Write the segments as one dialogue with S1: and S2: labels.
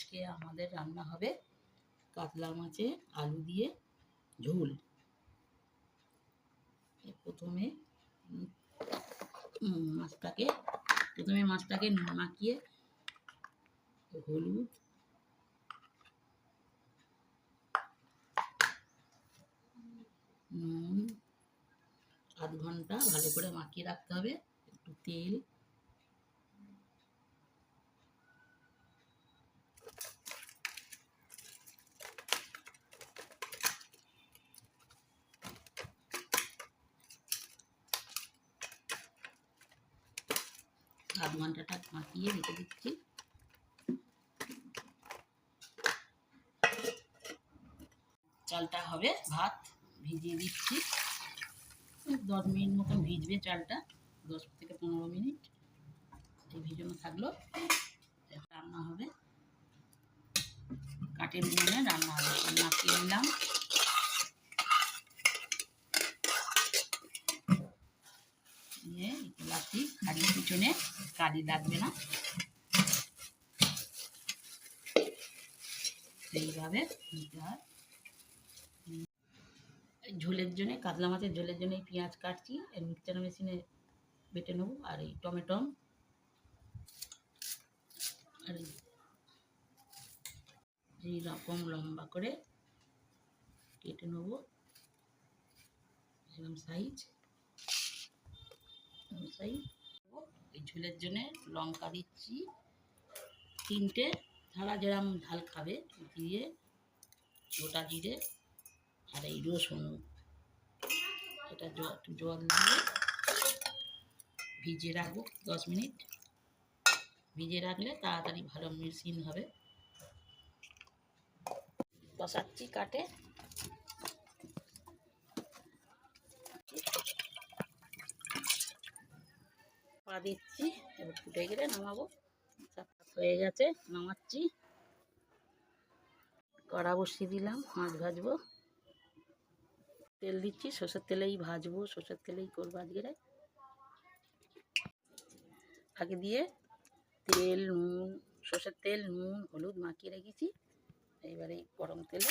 S1: আজকে আমাদের রান্না হবে কাতলা মাছে আলু দিয়ে ঝোল। প্রথমে মাছটাকে প্রথমে মাছটাকে নুন মাখিয়ে হলুদ নুন আধ ঘণ্টা ভালো করে মাখিয়ে রাখতে হবে। একটু তেল আধ ঘন্টাটা মাখিয়ে রেখে দিচ্ছি। চালটা হবে ভাত, ভিজিয়ে দিচ্ছি। দশ মিনিট মতন ভিজবে চালটা, দশ থেকে পনেরো মিনিট। ভিজানো থাকল, রান্না হবে। কাঠের উনুনে রান্না হবে মাখিয়ে নিলাম। হাড়ির পিছনে কালি লাগবে না। এইভাবে নিতে হয়। ঝোলের জন্য, কাতলা মাছের ঝোলের জন্য এই পেঁয়াজ কাটছি এই মিক্সচার মেশিনে বেটে নেব, আর এই টমেটো। আর এই এইরকম লম্বা করে কেটে নেব, এরকম সাইজ সাইজ এই ঝোলের জন্যে লঙ্কা দিচ্ছি। তিনটে থালা যেরকম ঝাল খাবে, দিয়ে গোটা জিরে আর এই রসুন। এটা জল দিয়ে ভিজিয়ে রাখব দশ মিনিট। ভিজিয়ে রাখলে তাড়াতাড়ি ভালো মেশিন হবে। কষাচ্ছি কাটে। পা দিচ্ছি, এবার ফুটে গেলে নামাবো। হয়ে গেছে, নামাচ্ছি। কড়া বসিয়ে দিলাম, মাছ ভাজবো। তেল দিচ্ছি, সর্ষের তেলেই ভাজবো, সর্ষের তেলেই করব আজকে। আগে দিয়ে তেল, নুন, সর্ষের তেল, নুন, হলুদ মাখিয়ে রেখেছি। এবারে গরম তেলে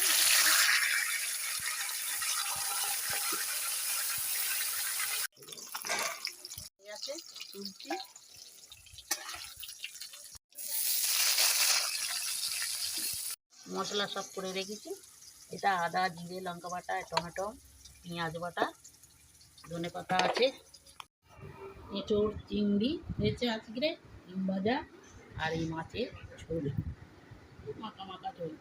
S1: ঠিক আছে তুলছি। মশলা সব করে রেখেছি। এটা আদা, জিরে, লঙ্কা বাটা, টমেটো, পেঁয়াজ বাটা, ধনে পাতা আছে, এঁচোড়, চিংড়ি হয়েছে আজকে, ডিম ভাজা আর এই মাছের ঝোল। মাখা মাখা ঝোল।